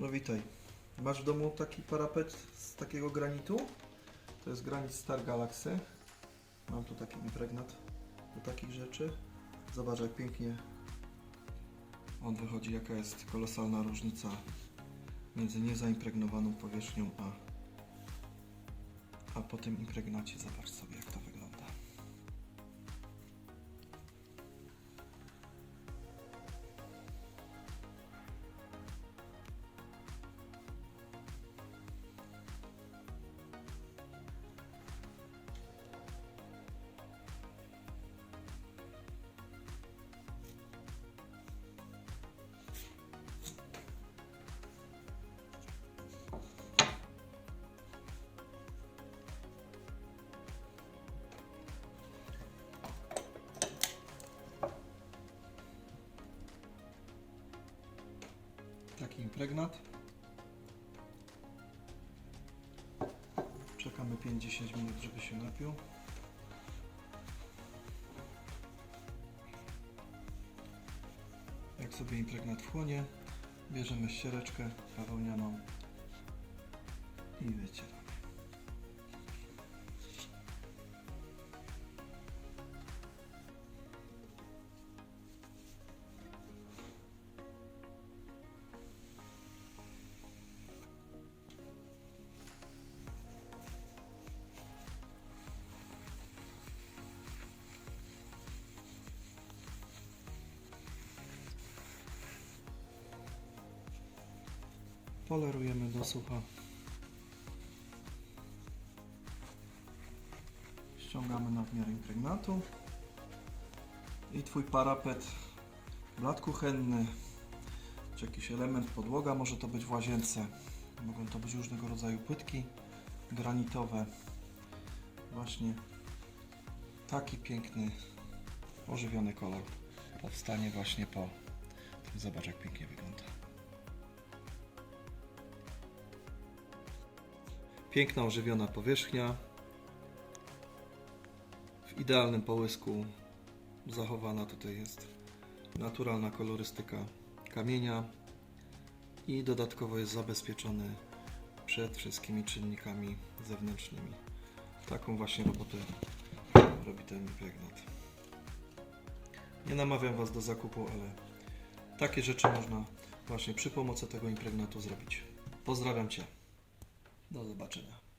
No witaj. Masz w domu taki parapet z takiego granitu? To jest granit Star Galaxy. Mam tu taki impregnat do takich rzeczy. Zobacz jak pięknie on wychodzi, jaka jest kolosalna różnica między niezaimpregnowaną powierzchnią a, a po tym impregnacie. Zobacz sobie jak to wygląda. Taki impregnat. Czekamy 5-10 minut, żeby się napił. Jak sobie impregnat wchłonie, bierzemy ściereczkę bawełnianą i wycieramy. Polerujemy do sucha. Ściągamy nadmiar impregnatu. I Twój parapet, blat kuchenny, czy jakiś element, podłoga, może to być w łazience. Mogą to być różnego rodzaju płytki granitowe. Właśnie taki piękny, ożywiony kolor powstanie właśnie po. Zobacz jak pięknie wygląda. Piękna, ożywiona powierzchnia. W idealnym połysku zachowana tutaj jest naturalna kolorystyka kamienia i dodatkowo jest zabezpieczony przed wszystkimi czynnikami zewnętrznymi. Taką właśnie robotę robi ten impregnat. Nie namawiam Was do zakupu, ale takie rzeczy można właśnie przy pomocy tego impregnatu zrobić. Pozdrawiam Cię. Do zobaczenia.